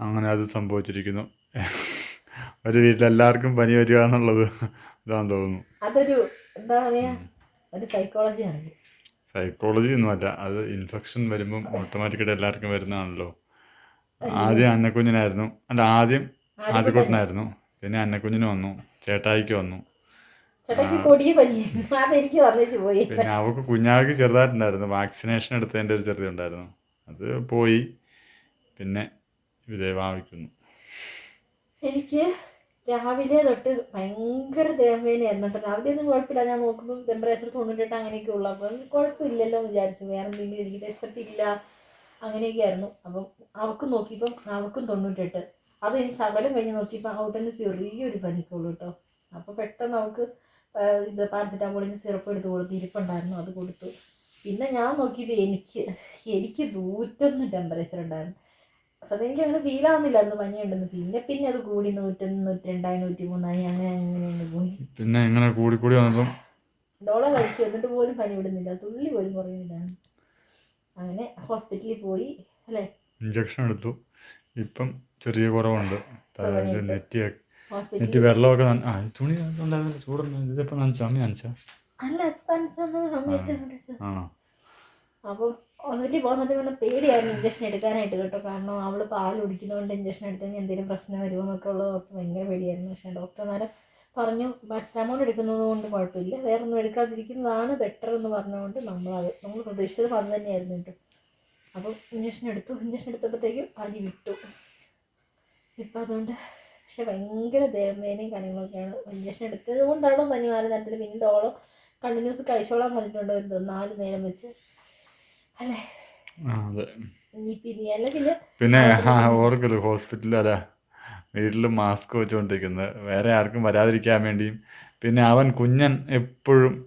അങ്ങനെ അത് സംഭവിച്ചിരിക്കുന്നു. ഒരു വീട്ടിലെല്ലാവർക്കും പനി വരിക എന്നുള്ളത് ഇതാന്ന് തോന്നുന്നു. അതൊരു എന്താ പറയാ? ഒരു സൈക്കോളജിയാണ് സൈക്കോളജി ഒന്നുമല്ല. അത് ഇൻഫെക്ഷൻ വരുമ്പം ഓട്ടോമാറ്റിക്കായിട്ട് എല്ലാവർക്കും വരുന്നതാണല്ലോ. ആദ്യം അന്നക്കുഞ്ഞിനായിരുന്നു. അല്ല ആദ്യം ആദ്യക്കുട്ടനായിരുന്നു. പിന്നെ അന്നക്കുഞ്ഞിന് വന്നു. ചേട്ടായിക്ക് വന്നു. പിന്നെ അവക്ക് കുഞ്ഞാവിക്ക് ചെറുതായിട്ടുണ്ടായിരുന്നു. വാക്സിനേഷൻ എടുത്തതിന്റെ ഒരു ചെറിയ ഉണ്ടായിരുന്നു അത് പോയി. പിന്നെ ഇതേ ഭാവിക്കുന്നു എനിക്ക് രാവിലെ തൊട്ട് ഭയങ്കര ദേഹവേദനയായിരുന്നു കേട്ടോ രാവിലെ ഒന്നും കുഴപ്പമില്ല. ഞാൻ നോക്കുമ്പോൾ ടെമ്പറേച്ചർ തൊണ്ണൂറ്റെട്ട് അങ്ങനെയൊക്കെ ഉള്ളു. അപ്പം കുഴപ്പമില്ലല്ലോ എന്ന് വിചാരിച്ചു. വേറെ എന്തെങ്കിലും എനിക്ക് ഇല്ല. അങ്ങനെയൊക്കെ ആയിരുന്നു. അപ്പം അവൾക്കും നോക്കിയപ്പം അവൾക്കും തൊണ്ണൂറ്റെട്ട്. അത് ഈ ശകലം കഴിഞ്ഞ് നോക്കിയപ്പോൾ ഔട്ടന് ചെറിയൊരു പനിക്കുള്ളൂ കേട്ടോ അപ്പോൾ പെട്ടെന്ന് അവൾക്ക് ഇത് പാരസെറ്റാമോളിന്റെ സിറപ്പ് എടുത്ത് കൊടുത്തു ഇരിപ്പുണ്ടായിരുന്നു. അത് കൊടുത്തു. പിന്നെ ഞാൻ നോക്കിയപ്പോൾ എനിക്ക് എനിക്ക് നൂറ്റൊന്ന് ടെമ്പറേച്ചർ ഉണ്ടായിരുന്നു. സത്യം എനിക്ക് അങ്ങനെ ഫീൽ ആവുന്നില്ലായിരുന്നു പനിയുണ്ടെന്ന് പിന്നെ പിന്നെ അത് കൂടി നൂറ്റൊന്ന് നൂറ്റി രണ്ടായി നൂറ്റി മൂന്നായി അങ്ങനെ അങ്ങനെ പോയി. പിന്നെ ഇങ്ങനെ കൂടി കൂടി വന്നപ്പം? ഡോള കഴിച്ചു. എന്നിട്ട് പോലും പനി വിടുന്നില്ല. തുള്ളി പോലും കുറയുന്നില്ല. അങ്ങനെ ഹോസ്പിറ്റലിൽ പോയി അല്ലേ? ഇഞ്ചക്ഷൻ എടുത്തു. ഇപ്പം ചെറിയ കുറവുണ്ട്. നെറ്റി നെറ്റി വെള്ളമൊക്കെ ആ തുണി ഉണ്ടായിരുന്നില്ല ചൂടുണ്ട്. ഇതിപ്പോൾ നനച്ചാ? അമ്മ നനച്ചാ? അല്ല സമയത്ത് അപ്പം ഹോസ്പിറ്റലിൽ പോകുന്നത് പറഞ്ഞ പേടിയായിരുന്നു ഇഞ്ചക്ഷൻ എടുക്കാനായിട്ട് കേട്ടോ. കാരണം അവൾ പാൽ കുടിക്കുന്നതുകൊണ്ട് ഇഞ്ചക്ഷൻ എടുത്തെങ്കിൽ എന്തെങ്കിലും പ്രശ്നം വരുമോ എന്നൊക്കെ ഉള്ളത് ഓർത്ത് ഭയങ്കര പേടിയായിരുന്നു. പക്ഷേ ഡോക്ടർ നേരം പറഞ്ഞു പാരസെറ്റാമോൾ എടുക്കുന്നത് കൊണ്ട് കുഴപ്പമില്ല. വേറെ ഒന്നും എടുക്കാതിരിക്കുന്നതാണ് ബെറ്റർ എന്ന് പറഞ്ഞുകൊണ്ട് നമ്മൾ അത് നമ്മൾ പ്രതീക്ഷിച്ചത് അത് തന്നെയായിരുന്നു കേട്ടോ. അപ്പോൾ ഇഞ്ചക്ഷൻ എടുത്തു. ഇഞ്ചക്ഷൻ എടുത്തപ്പോഴത്തേക്കും പനി വിട്ടു. ഇപ്പം അതുകൊണ്ട് പക്ഷെ ഭയങ്കര ദേഹവേദനയും കാര്യങ്ങളൊക്കെയാണ്. ഇഞ്ചക്ഷൻ എടുത്തത് കൊണ്ടാണോ പനി മാറി തരത്തില്ല പിന്നെ ഡോളോ കണ്ടിന്യൂസ് കഴിച്ചോളാൻ പറഞ്ഞിട്ടുണ്ടോ എന്തോ നാല് നേരം വെച്ച്. അല്ലേ? പിന്നെ ഓർക്കല്ലോ ഹോസ്പിറ്റലിൽ അല്ല വീട്ടിൽ മാസ്ക് വെച്ചുകൊണ്ടിരിക്കുന്നത് വേറെ ആർക്കും വരാതിരിക്കാൻ വേണ്ടിയും. പിന്നെ അവൻ കുഞ്ഞൻ എപ്പോഴും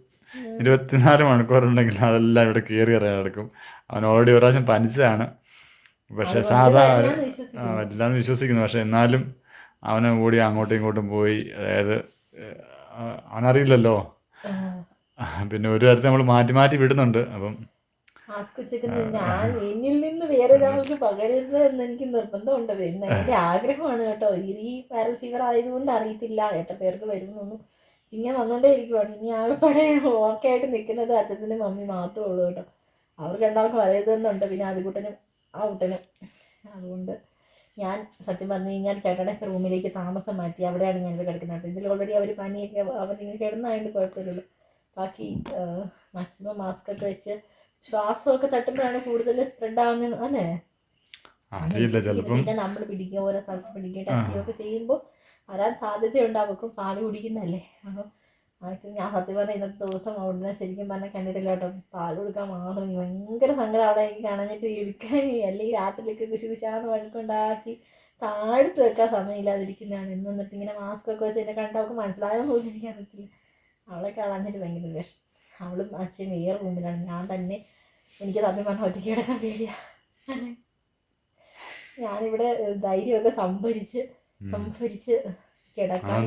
ഇരുപത്തിനാല് മണിക്കൂറുണ്ടെങ്കിൽ അതെല്ലാം ഇവിടെ കയറി ഇറങ്ങി നടക്കും. അവൻ ഓൾറെഡി ഒരു പ്രാവശ്യം പനിച്ചതാണ്. പക്ഷെ സാധാ ഒരു- ആ, വരില്ലാന്ന് വിശ്വസിക്കുന്നു. പക്ഷെ എന്നാലും അവനെ കൂടി അങ്ങോട്ടും ഇങ്ങോട്ടും പോയി അതായത് അവനറിയില്ലല്ലോ. പിന്നെ ഒരു തരത്തിൽ നമ്മൾ മാറ്റി മാറ്റി വിടുന്നുണ്ട്. അപ്പം മാസ്ക് വെച്ചേക്കുന്നത് ഞാൻ എന്നിൽ നിന്ന് വേറൊരാൾക്ക് പകരരുത് എന്ന് എനിക്ക് നിർബന്ധമുണ്ട്. പിന്നെ എന്റെ ആഗ്രഹമാണ് കേട്ടോ. ഈ വൈറൽ ഫീവർ ആയതുകൊണ്ട് അറിയത്തില്ല. എത്ര പേർക്ക് വരുമെന്നൊന്നും ഇങ്ങനെ വന്നുകൊണ്ടേ ഇരിക്കുവാണ് ഇനി ആകെപ്പാടെ ഓക്കെ ആയിട്ട് നിൽക്കുന്നത് അച്ഛനും മമ്മി മാത്രമേ ഉള്ളൂ കേട്ടോ. അവർ രണ്ടാൾക്ക് വരരുതെന്നുണ്ട്. പിന്നെ ആദ്യകൂട്ടനും ആ കുട്ടനും. അതുകൊണ്ട് ഞാൻ സത്യം പറഞ്ഞു കഴിഞ്ഞാൽ ചേട്ടയുടെ റൂമിലേക്ക് താമസം മാറ്റി അവിടെയാണ് ഞാൻ കിടക്കുന്നത്. ഇതിൽ ഓൾറെഡി അവർ പനിയൊക്കെ അവരിങ്ങനെ കിടന്നായതുകൊണ്ട് കുഴപ്പമില്ലല്ലോ. ബാക്കി മാക്സിമം മാസ്ക് ഒക്കെ വെച്ച് ശ്വാസമൊക്കെ തട്ടുമ്പോഴാണ് കൂടുതൽ സ്പ്രെഡ് ആവുന്നത്. അല്ലേ? അറിയില്ല ചിലപ്പം നമ്മൾ പിടിക്കുക ഓരോ സ്ഥലത്ത് പിടിക്കുക ടച്ച് ചെയ്യുകയൊക്കെ ചെയ്യുമ്പോൾ വരാൻ സാധ്യതയുണ്ട് അവർക്കും പാൽ കുടിക്കുന്നതല്ലേ? അപ്പം മാക്സിമം ഞാൻ സത്യം പറഞ്ഞ ഇന്നത്തെ ദിവസം അവിടെ ശരിക്കും പറഞ്ഞാൽ കണ്ടിട്ടില്ല കേട്ടോ. പാൽ കൊടുക്കാൻ മാത്രം എനിക്ക് ഭയങ്കര സങ്കടം അവിടെ എനിക്ക് കാണാഞ്ഞിട്ട് എടുക്കാൻ അല്ലെങ്കിൽ രാത്രിയിലേക്ക് കുശുകുശാന്ന് വഴക്കുണ്ടാക്കി താഴ്ത്തു വെക്കാൻ സമയമില്ലാതിരിക്കുന്നതാണ്. ഇന്ന് എന്നിട്ട് ഇങ്ങനെ മാസ്ക് ഒക്കെ വെച്ച് എന്നെ കണ്ടവർക്ക് മനസ്സിലായോ പോലും എനിക്കറിയത്തില്ല അവളെ കാണാഞ്ഞിട്ട് ഭയങ്കര വിഷം അവളും അച്ഛൻ വേറെ റൂമിലാണ് ഞാൻ തന്നെ എനിക്ക് സത്യം പറഞ്ഞാൽ ഒറ്റയ്ക്ക് കിടക്കാൻ പേടിയാ. അല്ലേ? ഞാനിവിടെ ധൈര്യമൊക്കെ സംഭരിച്ച് സംഭരിച്ച് കിടക്കാൻ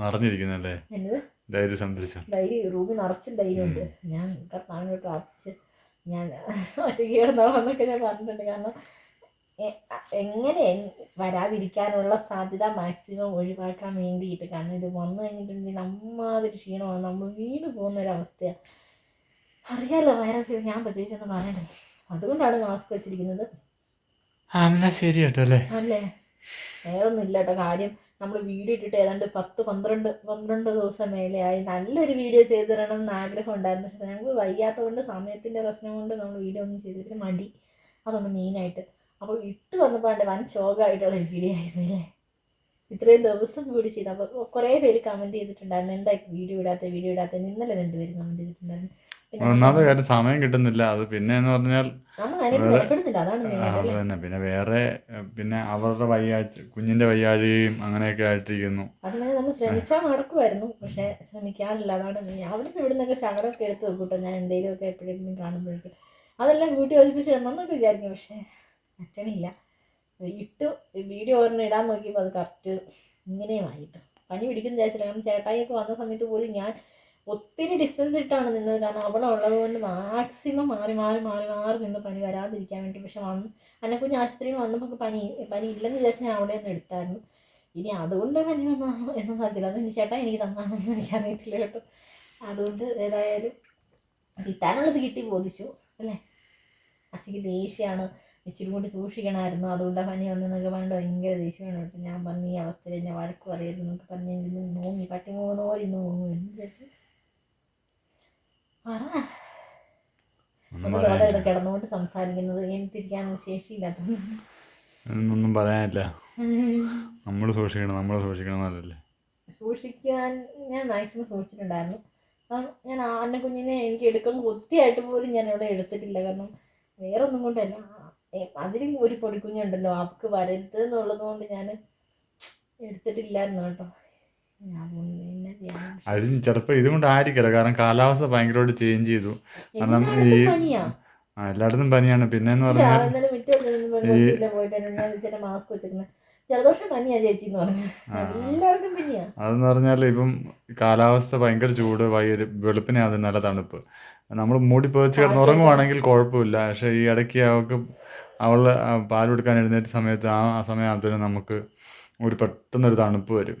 നിറഞ്ഞിരിക്കുന്നല്ലേ ധൈര്യം സംഭരിച്ച. ധൈര്യം റൂമിൽ നിറച്ചും ധൈര്യമുണ്ട്. ഞാൻ കർത്താവിനോട് പ്രാർത്ഥിച്ച് ഞാൻ ഒറ്റയ്ക്ക് കിടന്നോളാന്നൊക്കെ ഞാൻ പറഞ്ഞിട്ടുണ്ട്. കാരണം എങ്ങനെ വരാതിരിക്കാനുള്ള സാധ്യത മാക്സിമം ഒഴിവാക്കാൻ വേണ്ടിയിട്ട്. കാരണം ഇത് വന്നു കഴിഞ്ഞിട്ടുണ്ടെങ്കിൽ നമ്മാതിരി ക്ഷീണമാണ്. നമ്മൾ വീണ് പോകുന്ന ഒരവസ്ഥയാണ് അറിയാലോ വൈറസ് ഞാൻ പ്രത്യേകിച്ചൊന്നും പറയണ്ടേ. അതുകൊണ്ടാണ് മാസ്ക് വെച്ചിരിക്കുന്നത്. ശരി കേട്ടോ അല്ലേ? അല്ലേ? വേറെ ഒന്നും ഇല്ല കേട്ടോ കാര്യം. നമ്മൾ വീഡിയോ ഇട്ടിട്ട് ഏതാണ്ട് പത്ത് പന്ത്രണ്ട് പന്ത്രണ്ട് ദിവസം മേലെയായി നല്ലൊരു വീഡിയോ ചെയ്തു തരണം എന്ന് ആഗ്രഹം ഉണ്ടായിരുന്നു. പക്ഷെ ഞങ്ങൾക്ക് വയ്യാത്തതുകൊണ്ട് സമയത്തിന്റെ പ്രശ്നം കൊണ്ട് നമ്മൾ വീഡിയോ ഒന്നും ചെയ്തിട്ട് മടി. അതൊന്ന് മെയിനായിട്ട് അപ്പോൾ ഇട്ട് വന്നപ്പോൾ വൻ ശോകമായിട്ടുള്ള വീഡിയോ ആയിരുന്നു അല്ലേ ഇത്രയും ദിവസം കൂടി ചെയ്ത്. അപ്പോൾ കുറേ പേര് കമന്റ് ചെയ്തിട്ടുണ്ടായിരുന്നു. എന്താ വീഡിയോ ഇടാത്ത വീഡിയോ ഇടാത്ത ഇന്നലെ രണ്ടുപേര് കമന്റ് ചെയ്തിട്ടുണ്ടായിരുന്നു. ഒന്നാമത്തെ കാര്യം സമയം കിട്ടുന്നില്ല. അത് പിന്നെ എന്ന് പറഞ്ഞാൽ നമ്മൾ അത് തന്നെ. പിന്നെ വേറെ പിന്നെ അവരുടെ വയ്യാഴ്ച കുഞ്ഞിന്റെ വയ്യാഴിയും അങ്ങനെയൊക്കെ ആയിട്ടിരിക്കുന്നു. അതിനെ നമ്മൾ ശ്രമിച്ചാൽ നടക്കുമായിരുന്നു. പക്ഷെ ശ്രമിക്കാറില്ല അതാണ്. അവിടുന്ന് ഇവിടെ നിന്നൊക്കെ ശകലമൊക്കെ എടുത്ത് വെക്കൂട്ടോ ഞാൻ എന്തെങ്കിലുമൊക്കെ എപ്പോഴെങ്കിലും കാണുമ്പോഴേക്കും. അതെല്ലാം കൂട്ടി ഒഴിപ്പിച്ച് ഇടണമെന്നൊക്കെ വിചാരിക്കും. പക്ഷേ പറ്റണില്ല. ഇട്ടു വീഡിയോ ഒരെണ്ണം ഇടാൻ നോക്കിയപ്പോൾ അത് കറക്റ്റ് ഇങ്ങനെയുമായിട്ട് പനി പിടിക്കുന്ന വിചാരിച്ചില്ല. കാരണം ചേട്ടായിയൊക്കെ വന്ന സമയത്ത് പോലും ഞാൻ ഒത്തിരി ഡിസ്റ്റൻസ് ഇട്ടാണ് നിന്നത്. കാരണം അവിടെ ഉള്ളത് കൊണ്ട് മാക്സിമം മാറി മാറി മാറി മാറി നിന്ന് പനി വരാതിരിക്കാൻ വേണ്ടി. പക്ഷെ വന്ന് അന്നക്കുഞ്ഞ് ആശുപത്രിയിൽ വന്നപ്പോൾ പനി പനി ഇല്ലെന്ന് വിചാരിച്ച് ഞാൻ അവിടെ ഒന്ന് എടുത്തായിരുന്നു. ഇനി അതുകൊണ്ട് പനി വന്നാണോ എന്ന് അറിയില്ല അത് ചേട്ടാ എനിക്ക് തന്നാണോ എന്ന് എനിക്കറിയത്തില്ല കേട്ടോ. അതുകൊണ്ട് ഏതായാലും കിട്ടാനുള്ളത് കിട്ടി ബോധിച്ചു. അല്ലേ? അച്ഛക്ക് ദേഷ്യമാണ് ഇച്ചിരി കൂടി സൂക്ഷിക്കണമായിരുന്നു. അതുകൊണ്ടാണ് പനി വന്നെന്നൊക്കെ പറഞ്ഞിട്ട് ഭയങ്കര ദേഷ്യമാണ്. അപ്പം ഞാൻ പറഞ്ഞു ഈ അവസ്ഥയിൽ എന്നെ വഴക്ക് പറയരുത് എന്നൊക്കെ പറഞ്ഞ് നോങ്ങി. പട്ടി മൂന്നോരി നോങ്ങി. പറ. കിടന്നുകൊണ്ട് സംസാരിക്കുന്നത് എനിക്കിരിക്കാനുള്ള ശേഷിയില്ലാത്തതുകൊണ്ട്. ഒന്നും പറയാനില്ല. നമ്മൾ സൂക്ഷിക്കണം നമ്മൾ സൂക്ഷിക്കണം എന്നല്ലേ സൂക്ഷിക്കാൻ ഞാൻ മാക്സിമം സൂക്ഷിച്ചിട്ടുണ്ടായിരുന്നു. കാരണം ഞാൻ ആടിനെ കുഞ്ഞിനെ എനിക്ക് എടുക്കാൻ കൊത്തിയായിട്ട് പോലും ഞാൻ ഇവിടെ എടുത്തിട്ടില്ല. കാരണം വേറെ ഒന്നും കൊണ്ടല്ല അതിലും ഒരു പൊടിക്കുഞ്ഞുണ്ടല്ലോ അവക്ക് വരരുത് എന്നുള്ളത് കൊണ്ട് ഞാൻ എടുത്തിട്ടില്ലായിരുന്നു കേട്ടോ അത് ചിലപ്പോ ഇതുകൊണ്ട് ആയിരിക്കില്ല കാരണം കാലാവസ്ഥ ഭയങ്കരമായിട്ട് ചേഞ്ച് ചെയ്തു. കാരണം ഈ എല്ലായിടത്തും പനിയാ. ആ എല്ലായിടത്തും പനിയാണ്. പിന്നെ എന്ന് പറഞ്ഞാൽ ഇന്നലെ മിറ്റം പോയിട്ടാണ് ഞാൻ ചേച്ചിയുടെ മാസ്ക് വെച്ചിരുന്നത് ജലദോഷം പനിയാ ചേച്ചി എന്ന് പറഞ്ഞു. എല്ലാവർക്കും പനിയാ. അതെന്ന് പറഞ്ഞാൽ ഇപ്പം കാലാവസ്ഥ ഭയങ്കര ചൂട് വൈകി വെളുപ്പിനെ അത് നല്ല തണുപ്പ്. നമ്മൾ മൂടി പുതച്ച് കിടന്ന് ഉറങ്ങുവാണെങ്കിൽ കുഴപ്പമില്ല. പക്ഷെ ഈ ഇടയ്ക്ക് അവൾക്ക് അവൾ പാൽ കൊടുക്കാൻ എഴുന്നേറ്റ സമയത്ത് ആ ആ സമയമാകുമ്പോഴത്തേനും നമുക്ക് ഒരു പെട്ടെന്നൊരു തണുപ്പ് വരും.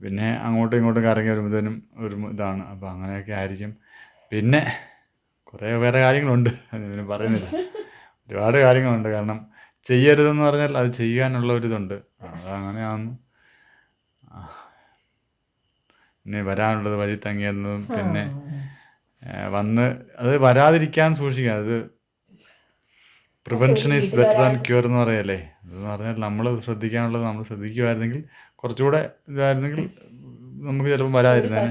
പിന്നെ അങ്ങോട്ടും ഇങ്ങോട്ടും കറങ്ങി വരുമ്പോഴത്തേനും ഒരു ഇതാണ്. അപ്പോൾ അങ്ങനെയൊക്കെ ആയിരിക്കും. പിന്നെ കുറേ വേറെ കാര്യങ്ങളുണ്ട്. അത് പിന്നെ പറയുന്നില്ല. ഒരുപാട് കാര്യങ്ങളുണ്ട്. കാരണം ചെയ്യരുതെന്ന് പറഞ്ഞാൽ അത് ചെയ്യാനുള്ള ഒരിതുണ്ട് അതങ്ങനെയാണെന്ന് പിന്നെ വരാനുള്ളത് വഴി തങ്ങിയെന്നതും പിന്നെ വന്ന് അത് വരാതിരിക്കാൻ സൂക്ഷിക്കുക. അത് prevention is better than cure എന്ന് പറയല്ലേ? എന്ന് പറഞ്ഞാൽ നമ്മൾ ശ്രദ്ധിക്കാനുള്ളത് നമ്മൾ ശ്രദ്ധിക്കുമായിരുന്നെങ്കിൽ കുറച്ചുകൂടെ ഇതായിരുന്നെങ്കിൽ നമുക്ക് ചിലപ്പോൾ വരാതിരുന്നേ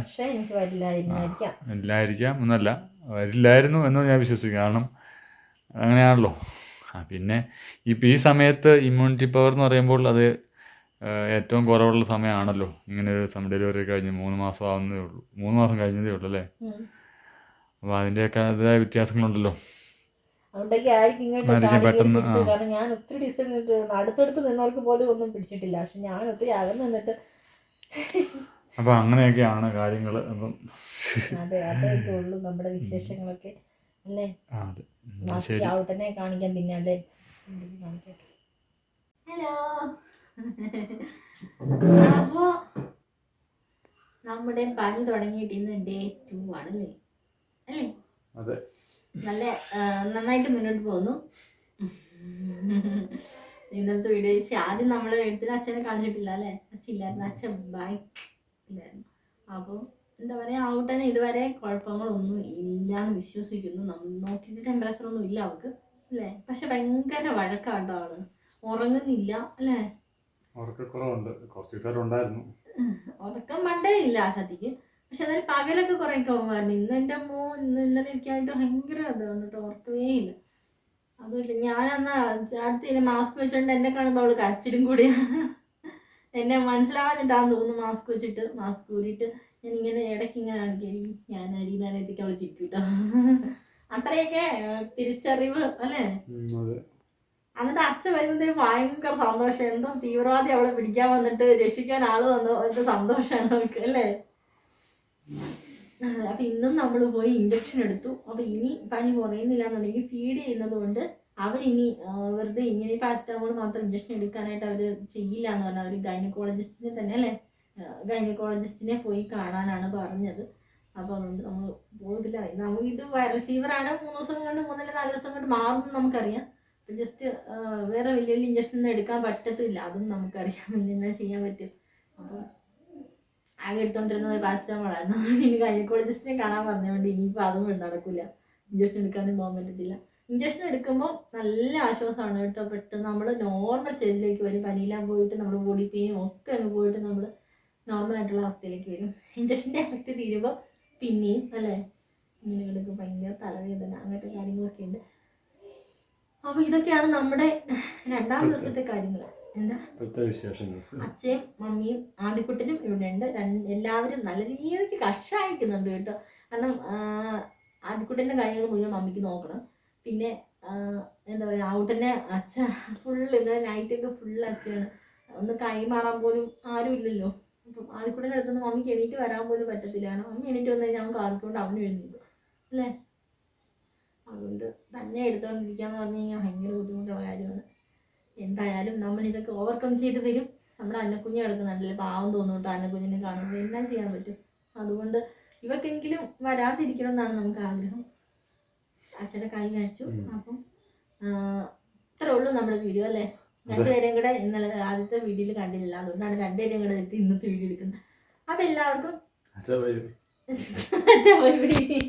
ഇല്ലായിരിക്കാം എന്നല്ല. വരില്ലായിരുന്നു എന്ന് ഞാൻ വിശ്വസിക്കും. കാരണം അങ്ങനെയാണല്ലോ. പിന്നെ ഇപ്പം ഈ സമയത്ത് ഇമ്മ്യൂണിറ്റി പവർ എന്ന് പറയുമ്പോൾ അത് ഏറ്റവും കുറവുള്ള സമയമാണല്ലോ. ഇങ്ങനെ ഒരു സമയം ഡെലിവറി കഴിഞ്ഞ് മൂന്ന് മാസം ആവുന്നതേ ഉള്ളൂ. മൂന്ന് മാസം കഴിഞ്ഞതേ ഉള്ളൂ അല്ലേ. അപ്പോൾ അതിന്റെയൊക്കെ അതിന്റെതായ വ്യത്യാസങ്ങളുണ്ടല്ലോ. അതുകൊണ്ടൊക്കെ ആയിരിക്കും ഇങ്ങോട്ട് കാരണം ഞാൻ ഒത്തിരി ഡിസ്റ്റൻസ് നിന്നിട്ട് അടുത്തടുത്ത് നിന്നവർക്ക് പോലും ഒന്നും പിടിച്ചിട്ടില്ല. പക്ഷെ ഞാൻ ഒത്തിരി അകന്ന് നിന്നിട്ട് അപ്പോൾ അങ്ങനെയൊക്കെയാണ് കാര്യങ്ങൾ അപ്പം അതെ അതൊക്കെ ഉള്ളൂ നമ്മുടെ വിശേഷങ്ങളൊക്കെ. അല്ലേ? ആ അതെ. ഉം, ഔട്ടനെ കാണിക്കാൻ പിന്നെ അല്ലേ? ഹലോ. അപ്പോ നമ്മുടെ പനി തുടങ്ങിയിട്ട് ഇന്ന് ഡേ ടു ആണല്ലേ? അല്ലേ? അതെ. നല്ല നന്നായിട്ട് മുന്നോട്ട് പോകുന്നു. ഇന്നലത്തെ വീഡിയോ വെച്ച് ആദ്യം നമ്മൾ എഴുത്തിന് അച്ഛനെ കാണിച്ചിട്ടില്ല അല്ലേ? അച്ഛനില്ലായിരുന്നു. അച്ഛൻ ബൈ ഇല്ലായിരുന്നു. അപ്പോൾ എന്താ പറയുക ഔട്ടനെ ഇതുവരെ കുഴപ്പങ്ങളൊന്നും ഇല്ല എന്ന് വിശ്വസിക്കുന്നു. നമ്മൾ നോക്കിയിട്ട് ടെമ്പറേച്ചർ ഒന്നും ഇല്ല അവൾക്ക് അല്ലേ? പക്ഷെ ഭയങ്കര വഴക്കാട്ടോ അവൾ. ഉറങ്ങുന്നില്ല അല്ലേ? ഉറക്കക്കുറവുണ്ട്. കുറച്ച് ദിവസമായിട്ട് ഉണ്ടായിരുന്നു. ഉറക്കം പണ്ടേ ഇല്ല ആശാത്തിക്ക്. പക്ഷെ എന്നാലും പകലൊക്കെ കുറെ കുറവായിരുന്നു ഇന്ന് എന്റെ മോ ഇന്ന് ഇന്നലെ എനിക്കായിട്ട് ഭയങ്കര അതാണ് കേട്ടോ ഇല്ല. അതുമില്ല ഞാനന്ന് അടുത്ത് ഇതിന് മാസ്ക് വെച്ചോണ്ട് എന്നെ കാണുമ്പോൾ അവൾ കരച്ചിലും കൂടിയാണ് എന്നെ മനസ്സിലാവാഞ്ഞിട്ടാന്ന് തോന്നുന്നു മാസ്ക് വെച്ചിട്ട് മാസ്ക് കൂടിയിട്ട് ഞാൻ ഇങ്ങനെ ഇടയ്ക്ക് ഇങ്ങനെ കാണിക്കും ഞാൻ അടിയുന്നതിനകത്തേക്ക് അവൾ ചിരിക്കും കേട്ടോ. അത്രയൊക്കെ തിരിച്ചറിവ് അല്ലേ? എന്നിട്ട് അച്ഛൻ വരുന്നതിന് ഭയങ്കര സന്തോഷം. എന്തോ തീവ്രവാദി അവളെ പിടിക്കാൻ വന്നിട്ട് രക്ഷിക്കാൻ ആൾ വന്നു. എന്തോ സന്തോഷമാണ് അവൾക്ക് അല്ലേ? അപ്പൊ ഇന്നും നമ്മൾ പോയി ഇഞ്ചക്ഷൻ എടുത്തു. അപ്പൊ ഇനി പനി കുറയുന്നില്ല എന്നുണ്ടെങ്കിൽ ഫീഡ് ചെയ്യുന്നത് കൊണ്ട് അവരിനി വെറുതെ ഇങ്ങനെ പാരസിറ്റമോൾ മാത്രം ഇഞ്ചക്ഷൻ എടുക്കാനായിട്ട് അവർ ചെയ്യില്ല എന്ന് പറഞ്ഞാൽ അവർ ഗൈനക്കോളജിസ്റ്റിനെ തന്നെ അല്ലേ? ഗൈനക്കോളജിസ്റ്റിനെ പോയി കാണാനാണ് പറഞ്ഞത്. അപ്പോൾ അതുകൊണ്ട് നമ്മൾ പോയിട്ടില്ല. നമുക്ക് ഇത് വൈറൽ ഫീവർ ആണ്. മൂന്ന് ദിവസം കൊണ്ട് മൂന്നല്ല നാല് ദിവസം കൊണ്ട് മാറും നമുക്കറിയാം. അപ്പം ജസ്റ്റ് വേറെ വലിയ വലിയ ഇഞ്ചക്ഷൻ ഒന്നും എടുക്കാൻ പറ്റത്തില്ല. അതും നമുക്കറിയാം. പിന്നെ ചെയ്യാൻ പറ്റും. അപ്പം ആകെ എടുത്തോണ്ടിരുന്നത് പാരസിറ്റമോളായിരുന്നു ഇനി ഗൈനക്കോളജിസ്റ്റിനെ കാണാൻ പറഞ്ഞുകൊണ്ട് ഇനിയിപ്പോൾ അതും നടക്കില്ല ഇഞ്ചക്ഷൻ എടുക്കാനും പോകാൻ പറ്റത്തില്ല. ഇഞ്ചക്ഷൻ എടുക്കുമ്പോൾ നല്ല ആശ്വാസമാണ് കേട്ടോ. പെട്ടെന്ന് നമ്മൾ നോർമൽ സ്റ്റേജിലേക്ക് വരും പനിയിലാൻ പോയിട്ട് നമ്മൾ ബോഡി പെയിനും ഒക്കെ അങ്ങ് പോയിട്ട് നമ്മൾ നോർമൽ ആയിട്ടുള്ള അവസ്ഥയിലേക്ക് വരും. ഇഞ്ചക്ഷന്റെ എഫക്റ്റ് തീരുമ്പോൾ പിന്നെയും അല്ലേ? ഇങ്ങനെ കിടക്കും ഭയങ്കര തലവേദന അങ്ങനത്തെ കാര്യങ്ങളൊക്കെ ഉണ്ട്. അപ്പോൾ ഇതൊക്കെയാണ് നമ്മുടെ രണ്ടാം ദിവസത്തെ കാര്യങ്ങൾ അച്ഛയും മമ്മിയും ആദ്യക്കുട്ടനും ഇവിടെ ഉണ്ട്. രണ്ട് എല്ലാവരും നല്ല രീതിക്ക് കഷായിക്കുന്നുണ്ട് കേട്ടോ. കാരണം ആദ്യക്കുട്ടന്റെ കാര്യങ്ങൾ മുഴുവൻ മമ്മിക്ക് നോക്കണം. പിന്നെ എന്താ പറയുക ഔട്ടനെ അച്ഛ ഫുള്ള് ഇന്നലെ നൈറ്റൊക്കെ ഫുള്ള് അച്ഛനാണ്. ഒന്ന് കൈമാറാൻ പോലും ആരും ഇല്ലല്ലോ. അപ്പം ആദ്യക്കൂടെ അടുത്തുനിന്ന് മമ്മിക്ക് എണീറ്റ് വരാൻ പോലും പറ്റത്തില്ല. കാരണം മമ്മി എണീറ്റ് വന്നു കഴിഞ്ഞാൽ അവൻ കാർക്കൊണ്ട് അവനും എഴുന്നേക്കും അല്ലേ? അതുകൊണ്ട് തന്നെ എടുത്തോണ്ടിരിക്കാന്ന് പറഞ്ഞു കഴിഞ്ഞാൽ ഭയങ്കര ബുദ്ധിമുട്ടുള്ള കാര്യമാണ്. എന്തായാലും നമ്മൾ ഇതൊക്കെ ഓവർകം ചെയ്ത് വരും. നമ്മുടെ അന്നക്കുഞ്ഞ് കിടക്കുന്നുണ്ടല്ലേ പാവം തോന്നുന്നുണ്ട് അന്നക്കുഞ്ഞിനെ കാണുമ്പോൾ. എന്നാ ചെയ്യാൻ പറ്റും. അതുകൊണ്ട് ഇവക്കെങ്കിലും വരാതിരിക്കണം എന്നാണ് നമുക്ക് ആഗ്രഹം. അച്ഛന്റെ കൈ കഴിച്ചു. അപ്പം ഇത്രേ ഉള്ളൂ നമ്മുടെ വീഡിയോ അല്ലേ? രണ്ടുപേരെയും കൂടെ ഇന്നലെ ആദ്യത്തെ വീഡിയോയിൽ കണ്ടില്ല അതുകൊണ്ടാണ് രണ്ടുപേരെയും കൂടെ എത്തി ഇന്നത്തെ വീഡിയോ എടുക്കുന്നത്. അപ്പം എല്ലാവർക്കും അച്ഛാ.